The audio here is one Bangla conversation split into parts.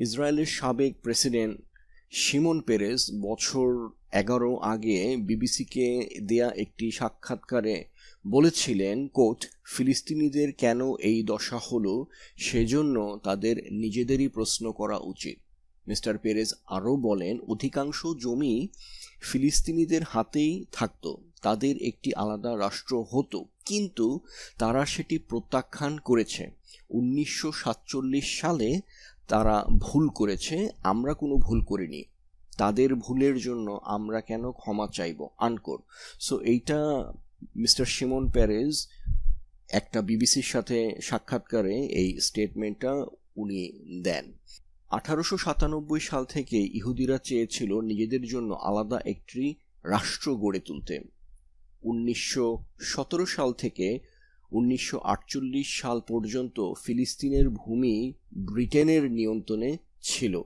ইসরায়েলের সাবেক প্রেসিডেন্ট শিমন পেরেস বছর এগারো আগে বিবিসিকে দেয়া একটি সাক্ষাৎকারে বলেছিলেন, কোট, ফিলিস্তিনিদের কেন এই দশা হলো সেজন্য তাদের নিজেদেরই প্রশ্ন করা উচিত। মিস্টার পেরেজ আরও বলেন, অধিকাংশ জমি ফিলিস্তিনিদের হাতেই থাকতো, তাদের একটি আলাদা রাষ্ট্র হতো, কিন্তু তারা সেটি প্রত্যাখ্যান করেছে। উনিশশো সাতচল্লিশ সালে তারা ভুল করেছে, আমরা কোনো ভুল করিনি। তাদের ভুলের জন্য আমরা কেন ক্ষমা চাইব? আনকোর। সো এইটা মিস্টার শিমন প্যারেজ একটা বিবিসির সাথে সাক্ষাৎকারে এই স্টেটমেন্টটা উনি দেন। আঠারোশো সাতানব্বই সাল থেকে ইহুদিরা চেয়েছিল নিজেদের জন্য আলাদা একটি রাষ্ট্র গড়ে তুলতে। উনিশশো সতেরো সাল থেকে উনিশশো আটচল্লিশ সাল পর্যন্ত ফিলিস্তিনের ভূমি ব্রিটেনের নিয়ন্ত্রণে ছিল।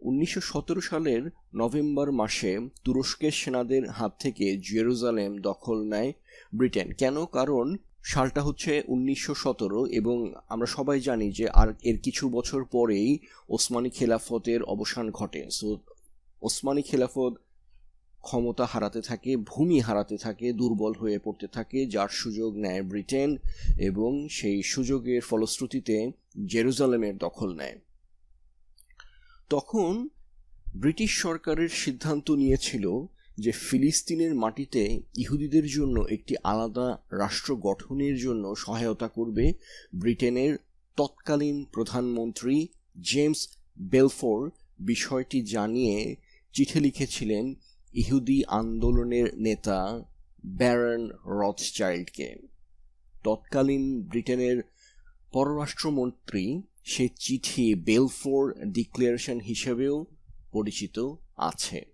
উনিশশো সতেরো সালের নভেম্বর মাসে তুরস্কের সেনাদের হাত থেকে জেরুজালেম দখল নেয় ব্রিটেন। কেন? কারণ সালটা হচ্ছে উনিশশো সতেরো এবং আমরা সবাই জানি যে আর এর কিছু বছর পরেই ওসমানী খেলাফতের অবসান ঘটে। সো ওসমানী খেলাফত ক্ষমতা হারাতে থাকে, ভূমি হারাতে থাকে, দুর্বল হয়ে পড়তে থাকে, যার সুযোগ নেয় ব্রিটেন এবং সেই সুযোগের ফলশ্রুতিতে জেরুজালেমের দখল নেয়। তখন ব্রিটিশ সরকারের সিদ্ধান্ত নিয়েছিল যে ফিলিস্তিনের মাটিতে ইহুদিদের জন্য একটি আলাদা রাষ্ট্র গঠনের জন্য সহায়তা করবে ব্রিটেনের তৎকালীন প্রধানমন্ত্রী জেমস বেলফোর বিষয়টি জানিয়ে চিঠি লিখেছিলেন ইহুদি আন্দোলনের নেতা ব্যারন রথচাইল্ডকে। তৎকালীন ব্রিটেনের পররাষ্ট্রমন্ত্রী সে চিঠি বেলফোর ডিক্লারেশন হিসেবেও পরিচিত আছে।